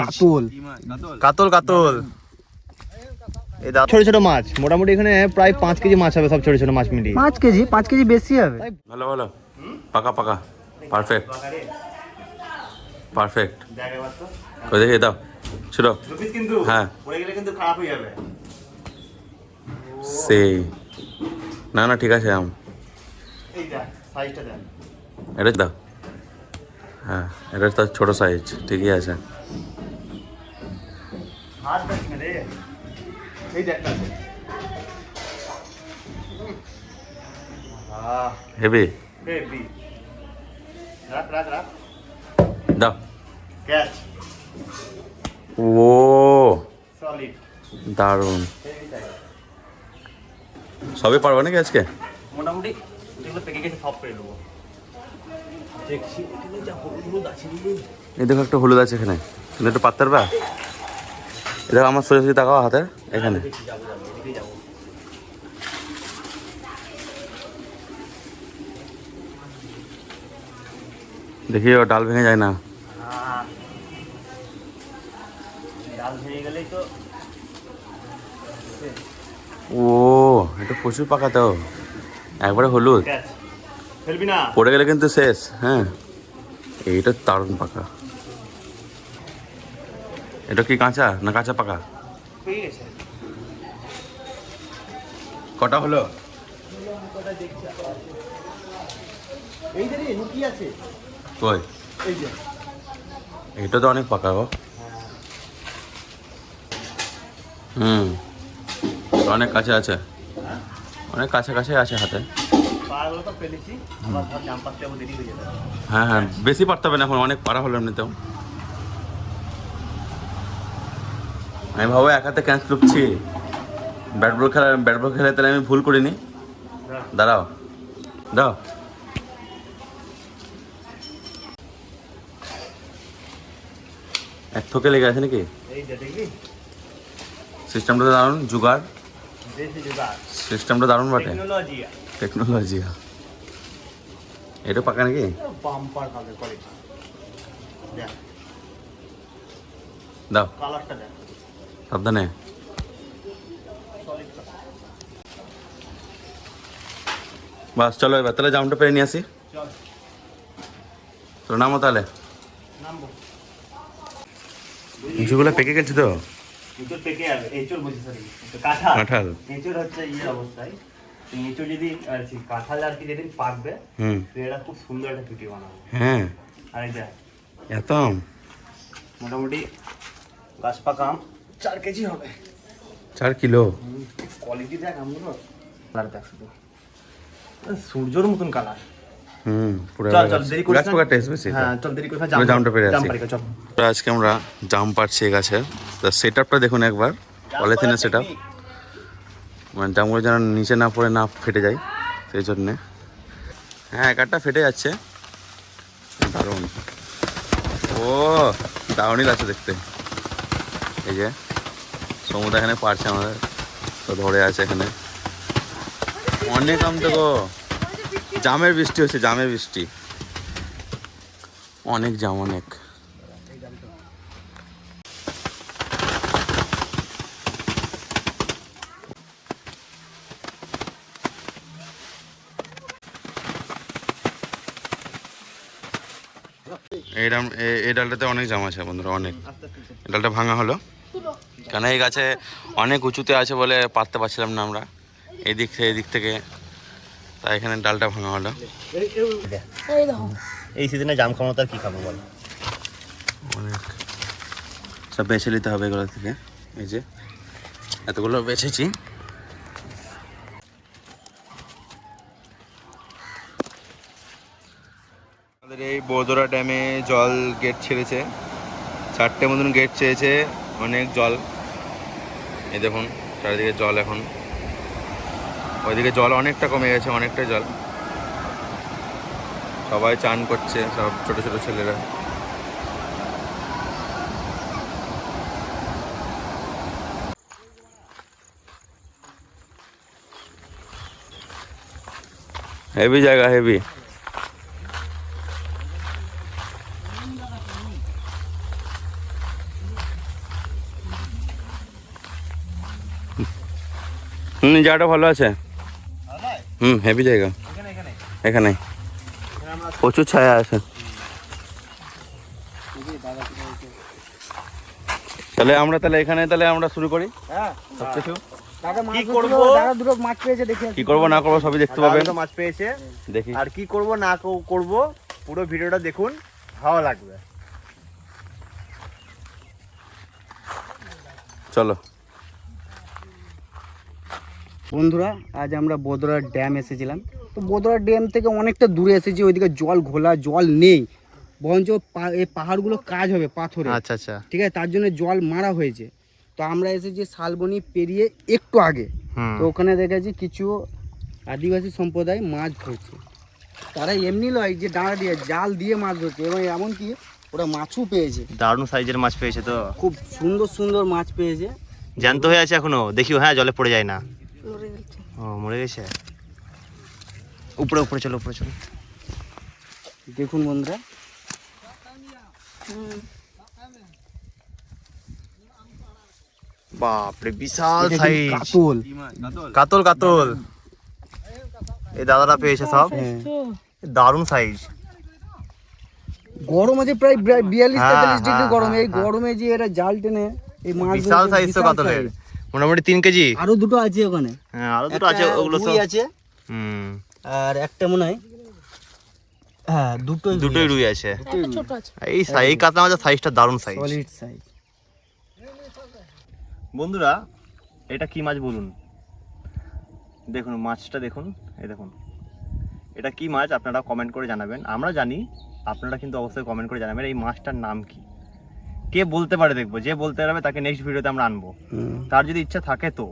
কাতল। কাতল কাতল। ছোট ছোট মাছ। মোটামুটি এখানে প্রায় পাঁচ কেজি মাছ হবে সব ছোট ছোট মাছ মিলিয়ে। পাঁচ কেজি? পাঁচ কেজি বেশি হবে? ভালো ভালো। পাকা পাকা। পারফেক্ট। পারফেক্ট। কই দেখি দাও। ছোট। কিন্তু হ্যাঁ। পড়ে গেলে কিন্তু খারাপ হয়ে যাবে সেই। না না ঠিক আছে আম। এটা দাও। হ্যাঁ এটা তো ছোট সাইজ ঠিকই আছে। হাত এই হেভি বেবি রাখ রাখ রাখ দাও ক্যাচ ও সলিড দারুণ সবই পারব নাকি আজকে? মোটামুটি যেগুলো পেকে গেছে সব দেখছি এখানে যা হলুদ হলুদ আছে এই দেখো একটা হলুদ আছে এখানে। তুমি একটু পাত্তার বা দেখো আমার সোজা সোজা তাকাও হাতে এখানে। দেখি ও ডাল ভেঙে যায় না। ও এটা প্রচুর পাকা তো একবারে হলুদ। পড়ে গেলে কিন্তু শেষ হ্যাঁ। এইটা দারুণ পাকা। এটা কি কাঁচা না কাঁচা পাকা? গেছে। কটা হলো? এই যে লুকি আছে। কই? এই যে। এটা তো অনেক পাকা গো। হুম। অনেক কাছে আছে। অনেক কাছে কাছে আছে হাতে। হয়ে হ্যাঁ হ্যাঁ বেশি পারতে হবে না এখন অনেক পারা হলো এমনিতেও। আমি ভাবো এক হাতে ক্যাচ লুপছি। ব্যাট বল খেলা ব্যাট বল খেলে তাহলে আমি ভুল করিনি। দাঁড়াও। দাও এক থোকে লেগে আছে নাকি? সিস্টেমটা দারুণ জুগার সিস্টেমটা দারুণ বটে। টেকনোলজি এটা পাকা নাকি? দাও। কালারটা দেখ। সাবধানে। বাস চলো এবার তাহলে জামটা পেরে নিয়ে আসি। চল নামো তাহলে। নামবো পেকে গেছে তো? কাঁঠাল। হচ্ছে ইয়ে অবস্থায়। এঁচড় যদি আর কাঁঠাল আর কি যেদিন পাকবে এটা খুব সুন্দর একটা পিঠে বানাবে। হ্যাঁ। আর এই এত মোটামুটি গাছ পাকা আম। চার কেজি হবে। চার কিলো? কোয়ালিটি দেখ আমগুলো কালার দেখ শুধু। সূর্যর মতন কালার হ্যাঁ আজকে আমরা জাম পাচ্ছি তো সেট আপটা দেখুন একবার। পলিথিনের সেট আপ মানে জামগুলো যেন নিচে না পড়ে না ফেটে যায় সেই জন্যে। হ্যাঁ একটা ফেটে যাচ্ছে। দারুণ। ও দারুণই লাগছে দেখতে। এই যে। সমুদ্র এখানে পারছে আমাদের। তো ধরে আছে এখানে। অনেক আম তো জামের বৃষ্টি হচ্ছে, জামের বৃষ্টি। অনেক জাম, অনেক। এই ডাল এই ডালটাতে অনেক জাম আছে বন্ধুরা, অনেক। ডালটা ভাঙা হলো। কেন এই গাছে অনেক উঁচুতে আছে বলে পারতে পারছিলাম না আমরা। এদিক থেকে এদিক থেকে। তাই এখানে ডালটা ভাঙা হলো। এই সিজনে জাম খাব তার কি খাব বল? অনেক। সব বেছে নিতে হবে এগুলো থেকে। এই যে এতগুলো বেছেছি। আমাদের এই বৌদরা ড্যামে জল গেট ছেড়েছে। চারটে মতন গেট চেয়েছে অনেক জল। এই দেখুন, চারিদিকে জল এখন। ওইদিকে জল অনেকটা কমে গেছে অনেকটা জল। সবাই চান করছে, সব ছোট ছোট ছেলেরা। হেভি জায়গা হেভি হুম জায়গাটা ভালো আছে। হুম হেভি জায়গা। এখানে। প্রচুর ছায়া আছে। তাহলে আমরা তাহলে এখানে তাহলে আমরা শুরু করি? হ্যাঁ। সব কিছু কি করব? দুটো মাছ পেয়েছে দেখে কি করব না করব সবই দেখতে পাবেন। তো মাছ পেয়েছে। দেখি। আর কি করব না কো- করব পুরো ভিডিওটা দেখুন ভালো লাগবে। চলো। বন্ধুরা আজ আমরা বদরার ড্যাম এসেছিলাম। তো বদরার ড্যাম থেকে অনেকটা দূরে এসেছি ওইদিকে জল ঘোলা জল নেই। বরঞ্চ এই পাহাড়গুলো কাজ হবে পাথরে। আচ্ছা আচ্ছা। ঠিক আছে তার জন্য জল মারা হয়েছে। তো আমরা এসেছি শালবনি পেরিয়ে একটু আগে। তো ওখানে দেখেছি কিছু আদিবাসী সম্প্রদায় মাছ ধরছে। তারা এমনি নয় যে ডাঁড়া দিয়ে জাল দিয়ে মাছ ধরছে এবং এমনকি ওরা মাছও পেয়েছে। দারুণ সাইজের মাছ পেয়েছে তো। খুব সুন্দর সুন্দর মাছ পেয়েছে। জ্যান্ত হয়ে আছে এখনও দেখিও হ্যাঁ জলে পড়ে যায় না। ও মরে গেছে? উপরে উপরে চলো উপরে চলো। দেখুন বন্ধুরা। বাপরে বিশাল সাইজ কাতল। কাতল কাতল। এই দাদারা পেয়েছে সব। হ্যাঁ। দারুণ সাইজ গরম আছে প্রায় বিয়াল্লিশ হ্যাঁ, তেতাল্লিশ ডিগ্রি হ্যাঁ, গরম এই। গরমে যে এরা জাল টেনে এই মাছ বিশাল সাইজ তো কাতলের। মোটামুটি তিন কেজি? আরও দুটো আছে ওখানে। হ্যাঁ আরও দুটো আছে ওগুলো সব আছে হুম। আর একটা মনে হয় হ্যাঁ দুটো দুটোই রুই আছে? এই সাই- এই কাতলা মাছের সাইজটা দারুণ সাইজ সলিড সাইজ বন্ধুরা এটা কি মাছ বলুন? দেখুন মাছটা দেখুন এই দেখুন। এটা কি মাছ আপনারা কমেন্ট করে জানাবেন। আমরা জানি আপনারা কিন্তু অবশ্যই কমেন্ট করে জানাবেন এই মাছটার নাম কি। কে বলতে পারে দেখব যে বলতে পারবে তাকে নেক্সট ভিডিওতে আমরা আনব। তার যদি ইচ্ছা থাকে তো।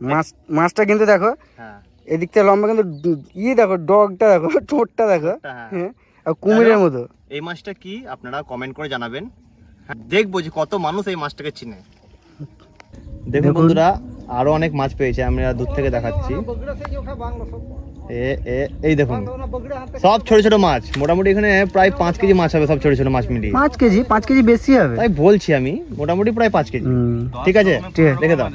মাছ মাছটা কিন্তু দেখো হ্যাঁ। এদিক থেকে লম্বা কিন্তু ডু- ইয়ে দেখো ডগটা দেখো ঠোঁটটা দেখো হ্যাঁ। হ্যাঁ আর কুমিরের মতো। এই মাছটা কি আপনারা কমেন্ট করে জানাবেন। হ্যাঁ, দেখব যে কত মানুষ এই মাছটাকে চিনে। দেখুন। বন্ধুরা আরও অনেক মাছ পেয়েছে আমরা দূর থেকে দেখাচ্ছি। এই দেখুন। সব ছোট ছোট মাছ। মোটামুটি এখানে প্রায় পাঁচ কেজি মাছ হবে সব ছোট ছোট মাছ মিলিয়ে। পাঁচ কেজি? পাঁচ কেজি বেশি হবে? তাই বলছি আমি মোটামুটি প্রায় পাঁচ কেজি। ঠিক আছে ঠিক আছে। দেখে দাও।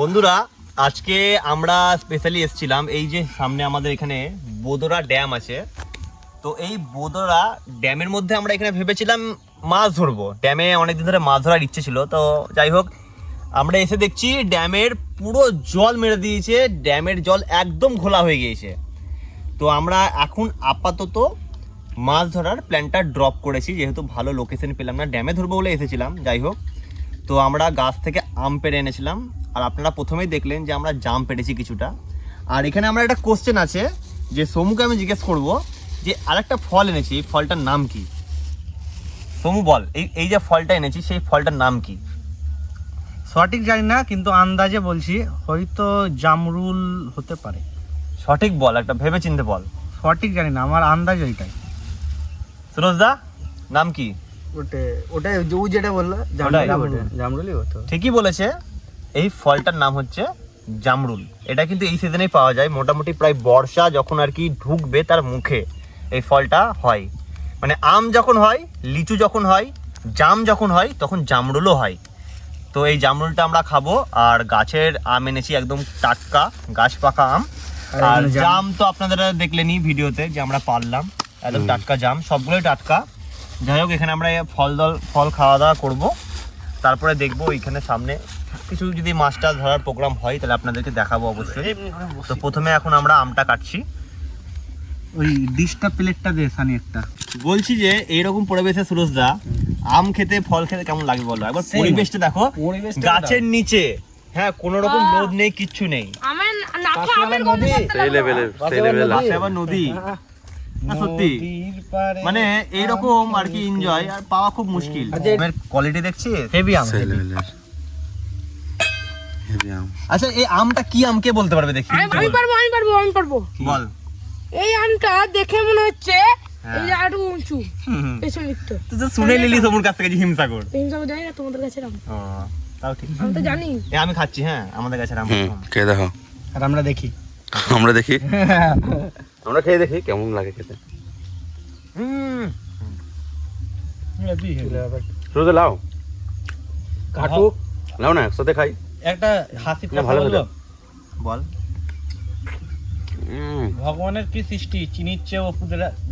বন্ধুরা আজকে আমরা স্পেশালি এসেছিলাম এই যে সামনে আমাদের এখানে বোদরা ড্যাম আছে। তো এই বোদরা ড্যামের মধ্যে আমরা এখানে ভেবেছিলাম মাছ ধরবো। ড্যামে অনেকদিন ধরে মাছ ধরার ইচ্ছে ছিল তো যাই হোক আমরা এসে দেখছি ড্যামের পুরো জল মেরে দিয়েছে, ড্যামের জল একদম ঘোলা হয়ে গিয়েছে। তো আমরা এখন আপাতত মাছ ধরার প্ল্যানটা ড্রপ করেছি, যেহেতু ভালো লোকেশন পেলাম না। ড্যামে ধরবো বলে এসেছিলাম, যাই হোক। তো আমরা গাছ থেকে আম পেড়ে এনেছিলাম, আর আপনারা প্রথমেই দেখলেন যে আমরা জাম পেড়েছি কিছুটা। আর এখানে আমরা একটা কোশ্চেন আছে, যে সমুকে আমি জিজ্ঞেস করব যে আরেকটা ফল এনেছি, এই ফলটার নাম কি? সমু বল, এই এই যে ফলটা এনেছি, সেই ফলটার নাম কি? সঠিক জানি না কিন্তু আন্দাজে বলছি হয়তো জামরুল হতে পারে। সঠিক বল একটা ভেবে চিনতে বল। সঠিক জানি না আমার আন্দাজ ওইটাই। সুরজ দা নাম কি? ওটা ওটাই ও যেটা বলল ওটাই, জামরুলি। হতো ঠিকই বলেছে এই ফলটার নাম হচ্ছে জামরুল। এটা কিন্তু এই সিজনেই পাওয়া যায় মোটামুটি প্রায় বর্ষা যখন আর কি ঢুকবে তার মুখে এই ফলটা হয়। মানে আম যখন হয় লিচু যখন হয় জাম যখন হয় তখন জামরুলও হয়। তো এই জামরুলটা আমরা খাব আর গাছের আম এনেছি একদম টাটকা গাছ পাকা আম। আর জাম। তো আপনারা দেখলেনই ভিডিওতে যে আমরা পারলাম একদম টাটকা জাম সবগুলোই টাটকা। যাই হোক এখানে আমরা ফল দল ফল খাওয়া দাওয়া করব। তারপরে দেখব ওইখানে সামনে কিছু যদি মাছটা ধরার প্রোগ্রাম হয় তাহলে আপনাদেরকে দেখাবো অবশ্যই। তো প্রথমে এখন আমরা আমটা কাটছি। ওই ডিশটা প্লেটটা দে সানি একটা। বলছি যে এইরকম পরিবেশে সুরজদা আম খেতে ফল খেতে কেমন লাগে বলো? একবার পরিবেশটা দেখো গাছের নিচে। হ্যাঁ কোনো রকম লোভ নেই কিচ্ছু নেই। আমের নাকে আমের গন্ধ সেই লাগল। সেই আবার লেভেলের আবার নদী। সত্যি। মানে এইরকম আর কি এনজয় আর পাওয়া খুব মুশকিল। আচ্ছা, আমের কোয়ালিটি দেখছিস? হেভি আম সেই লেভেলের আচ্ছা এই আমটা কি আমকে বলতে পারবে দেখি? আমি আমি পারব আমি পারব আমি পারব। বল। এই আমটা দেখে মনে হচ্ছে হ্যাঁ। এই যে আরও উঁচু। পেছন দিকটা। তুই তো শুনে নিলি সমুর কাছ থেকে যে হিমসাগর। হিমসাগর জানি না তোমাদের কাছে ও তাও ঠিক। আমি তো জানি। এ আমি খাচ্ছি হ্যাঁ আমাদের কাছে হুম খেয়ে দেখো। আর আমরা দেখি। আমরা দেখি? আমরা খেয়ে দেখি কেমন লাগে খেতে? হুম। শুরুতে লাও। কাটুক লাও না একসাথে খাই। একটা হাসি ভালো বল। ভগবানের কি সৃষ্টি? চিনির চেয়ে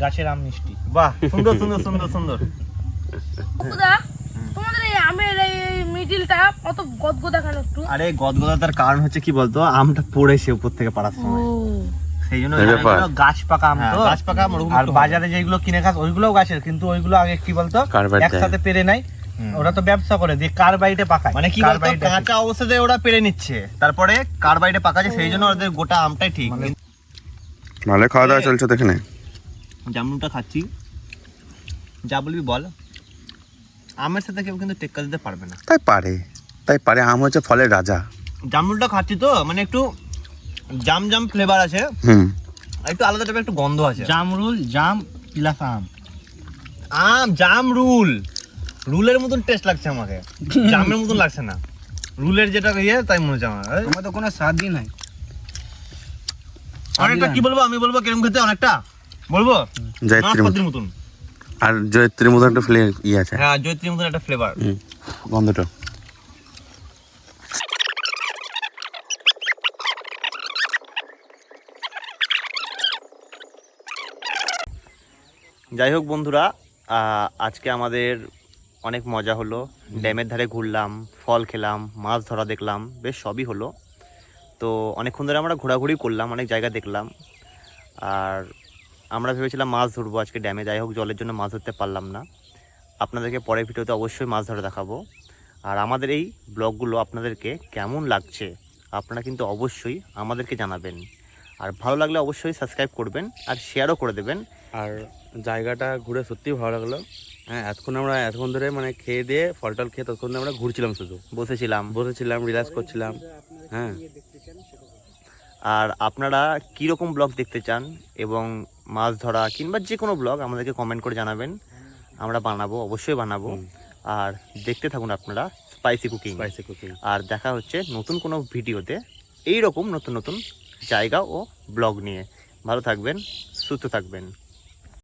গাছের আম মিষ্টি। বাহ সুন্দর সুন্দর সুন্দর সুন্দর। দাদা তোমাদের এই আমের এই মিডিলটা কত গদগদা কেন একটু? আরে গদগদাতার কারণ হচ্ছে কি বলতো আমটা পড়েছে উপর থেকে পাড়ার সময়। সেই জন্য গাছ পাকা আম হ্যাঁ, তো। গাছ পাকা আম আর বাজারে যেগুলো কিনে খাস ওইগুলোও গাছের কিন্তু ওইগুলো আগে কি বলতো একসাথে পেরে নাই ওরা তো ব্যবসা করে দিয়ে কার বাড়িতে পাকায়। মানে কি বলতো। কাঁচা অবস্থাতে ওরা পেরে নিচ্ছে। তারপরে কার্বাইডে পাকাছে সেই জন্য ওদের গোটা আমটাই ঠিক। ভালো খাওয়া দাওয়া চলছে তো এখানে জামরুলটা খাচ্ছি। যা বলবি বল। আমের সাথে কেউ কিন্তু টেক্কা দিতে পারবে না। তাই পারে। তাই পারে আম হচ্ছে ফলের রাজা। জামরুলটা খাচ্ছি তো মানে একটু জাম জাম ফ্লেভার আছে। হুম। আর একটু আলাদা টাইপের একটু গন্ধ আছে। জামরুল জাম প্লাস আম। আম জাম রুল রুলের মতন টেস্ট লাগছে আমাকে। জামের মতন লাগছে না। রুলের যেটা ইয়ে তাই মনে হচ্ছে আমার। তোমার তো কোনো স্বাদই নাই। অনেকটা কি বলব? আমি বলব কিরম খেতে অনেকটা। বলব? জয়ত্রী মতন। আর জয়ত্রীর মতো একটা ফ্লে ইয়ে আছে। হ্যাঁ জয়ত্রীর মতন একটা ফ্লেভার গন্ধটা। যাই হোক বন্ধুরা আহ, আজকে আমাদের অনেক মজা হলো। ড্যামের ধারে ঘুরলাম ফল খেলাম মাছ ধরা দেখলাম বেশ সবই হলো। তো অনেকক্ষণ ধরে আমরা ঘোরাঘুরি করলাম অনেক জায়গা দেখলাম। আর আমরা ভেবেছিলাম মাছ ধরবো আজকে ড্যামে যাই হোক জলের জন্য মাছ ধরতে পারলাম না। আপনাদেরকে পরের ভিডিওতে অবশ্যই মাছ ধরে দেখাবো। আর আমাদের এই ব্লগগুলো আপনাদেরকে কেমন লাগছে আপনারা কিন্তু অবশ্যই আমাদেরকে জানাবেন। আর ভালো লাগলে অবশ্যই সাবস্ক্রাইব করবেন আর শেয়ারও করে দেবেন। আর জায়গাটা ঘুরে সত্যিই ভালো লাগল। হ্যাঁ এতক্ষণ আমরা এতক্ষণ ধরে মানে খেয়ে দিয়ে ফল টল খেয়ে ততক্ষণ ধরে আমরা ঘুরছিলাম শুধু। বসেছিলাম। বসেছিলাম রিল্যাক্স করছিলাম। হ্যাঁ। আর আপনারা কীরকম ব্লগ দেখতে চান এবং মাছ ধরা কিংবা যে কোনো ব্লগ আমাদেরকে কমেন্ট করে জানাবেন। আমরা বানাবো অবশ্যই বানাবো। আর দেখতে থাকুন আপনারা স্পাইসি কুকিং স্পাইসি কুকিং আর দেখা হচ্ছে নতুন কোনো ভিডিওতে এই রকম নতুন নতুন জায়গা ও ব্লগ নিয়ে। ভালো থাকবেন সুস্থ থাকবেন।